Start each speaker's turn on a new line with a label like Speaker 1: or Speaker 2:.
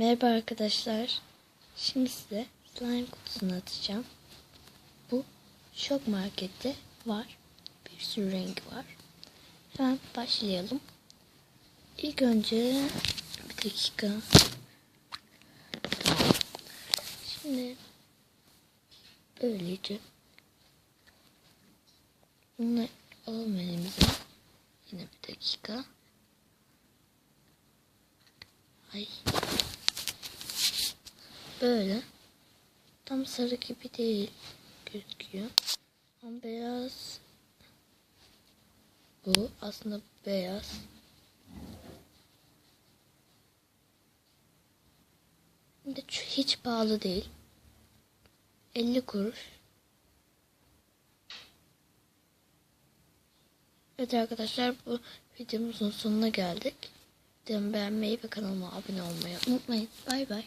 Speaker 1: Merhaba arkadaşlar. Şimdi size slime kutusunu atacağım. Bu şok markette var. Bir sürü renk var. Hemen başlayalım. İlk önce bir dakika. Şimdi böylece bunu alalım elimize. Yine bir dakika. Ay. Böyle. Tam sarı gibi değil gözüküyor. Ama beyaz. Bu aslında beyaz. De hiç pahalı değil. 50 kuruş. Evet arkadaşlar bu videomuzun sonuna geldik. Videomu beğenmeyi ve kanalıma abone olmayı unutmayın. Bay bay.